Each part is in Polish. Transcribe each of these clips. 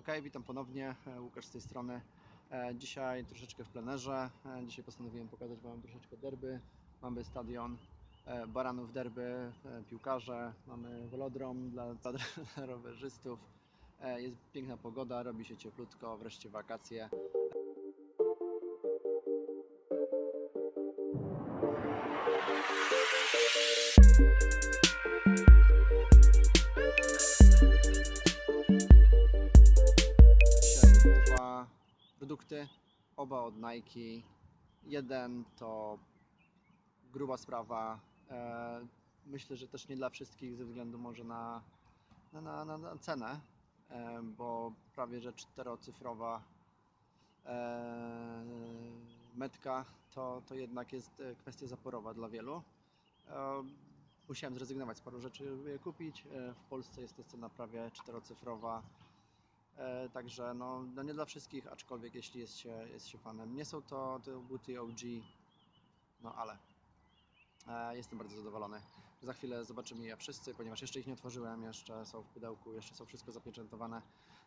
Ok, witam ponownie, e, Łukasz z tej strony. E, Dzisiaj troszeczkę w plenerze. E, Dzisiaj postanowiłem pokazać Wam troszeczkę derby. Mamy stadion Baranów Derby, piłkarze, mamy velodrom dla, dla rowerzystów. Jest piękna pogoda, robi się cieplutko, wreszcie wakacje. Produkty, oba od Nike. Jeden to gruba sprawa. E, myślę, że też nie dla wszystkich ze względu może na, na, na, na, cenę, e, bo prawie że czterocyfrowa e, metka to, to jednak jest kwestia zaporowa dla wielu. Musiałem zrezygnować z paru rzeczy, żeby je kupić. W Polsce jest to cena prawie czterocyfrowa. E, Także no, no nie dla wszystkich, aczkolwiek jeśli jest się, jest się fanem. Nie są to, to buty OG, no ale e, jestem bardzo zadowolony. Za chwilę zobaczymy je wszyscy, ponieważ jeszcze ich nie otworzyłem, jeszcze są w pudełku, jeszcze są wszystko zapieczętowane.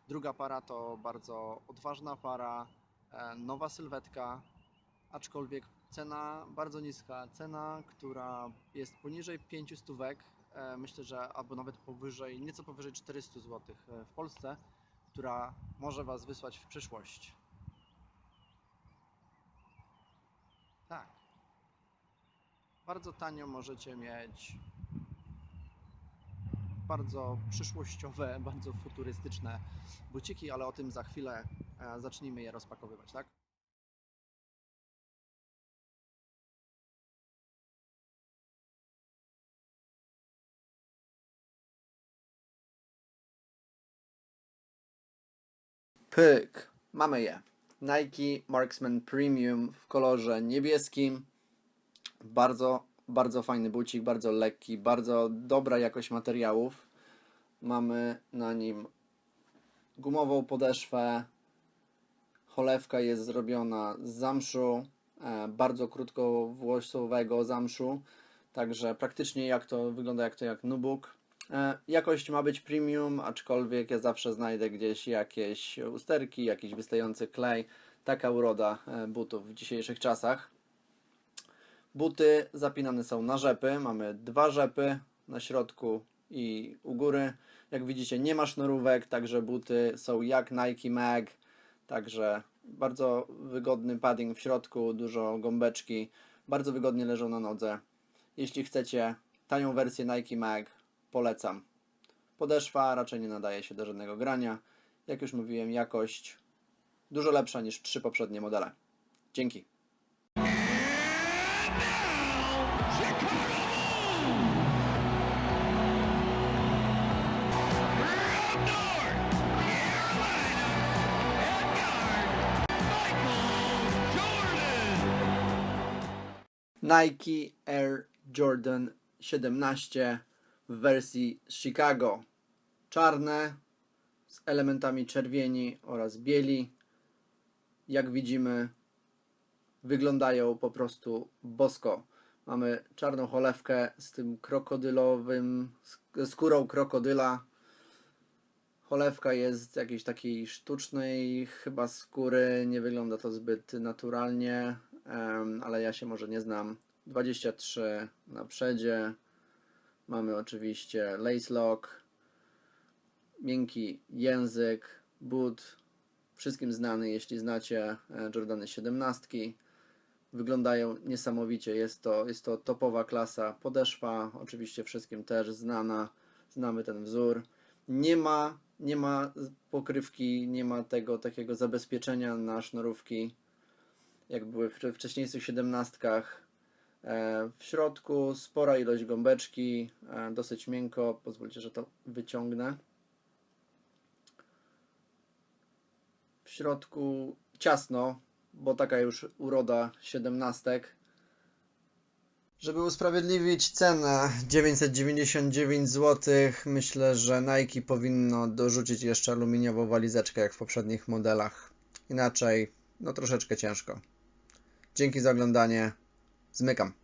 Druga para to bardzo odważna para, e, nowa sylwetka, aczkolwiek cena bardzo niska, cena, która jest poniżej 500 stówek, myślę, że albo nawet powyżej, nieco powyżej 400 zł w Polsce która może Was wysłać w przyszłość. Tak. Bardzo tanio możecie mieć bardzo przyszłościowe, bardzo futurystyczne buciki, ale o tym za chwilę e, zacznijmy je rozpakowywać, tak? Pyk, mamy je. Nike Marksman Premium w kolorze niebieskim. Bardzo, bardzo fajny bucik, bardzo lekki, bardzo dobra jakość materiałów. Mamy na nim gumową podeszwę. Cholewka jest zrobiona z zamszu, e, bardzo krótkowłosowego zamszu. Także praktycznie jak to wygląda jak to jak nubuk. E, Jakość ma być premium, aczkolwiek ja zawsze znajdę gdzieś jakieś usterki, jakiś wystający klej. Taka uroda e, butów w dzisiejszych czasach. Buty zapinane są na rzepy. Mamy dwa rzepy na środku i u góry. Jak widzicie, nie ma sznurówek, także buty są jak Nike Mag. Także bardzo wygodny padding w środku, dużo gąbeczki. Bardzo wygodnie leżą na nodze. Jeśli chcecie tanią wersję Nike Mag, polecam. Podeszwa raczej nie nadaje się do żadnego grania. Jak już mówiłem, jakość dużo lepsza niż trzy poprzednie modele. Dzięki. Nike Air Jordan 17 w wersji Chicago. Czarne z elementami czerwieni oraz bieli. Jak widzimy, wyglądają po prostu bosko. Mamy czarną cholewkę z tym krokodylowym, skórą krokodyla. Cholewka jest z jakiejś takiej sztucznej chyba skóry, nie wygląda to zbyt naturalnie, ale ja się może nie znam. 23 na przedzie. Mamy oczywiście lace lock, miękki język, boot, wszystkim znany, jeśli znacie e, Jordany 17. Wyglądają niesamowicie, jest to, jest to topowa klasa podeszwa, oczywiście wszystkim też znana, znamy ten wzór. Nie ma, nie ma pokrywki, nie ma tego takiego zabezpieczenia na sznurówki, jak były w wcześniejszych 17. E, W środku spora ilość gąbeczki, e, dosyć miękko. Pozwólcie, że to wyciągnę. W środku ciasno, bo taka już uroda siedemnastek. Żeby usprawiedliwić cenę 999 zł, myślę, że Nike powinno dorzucić jeszcze aluminiową walizeczkę jak w poprzednich modelach. Inaczej, no troszeczkę ciężko. Dzięki za oglądanie. C'est comme hein.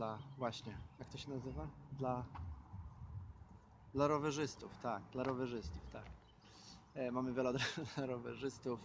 Dla właśnie, jak to się nazywa? Dla, dla rowerzystów, tak, dla rowerzystów, tak. E, mamy velodrom dla rowerzystów.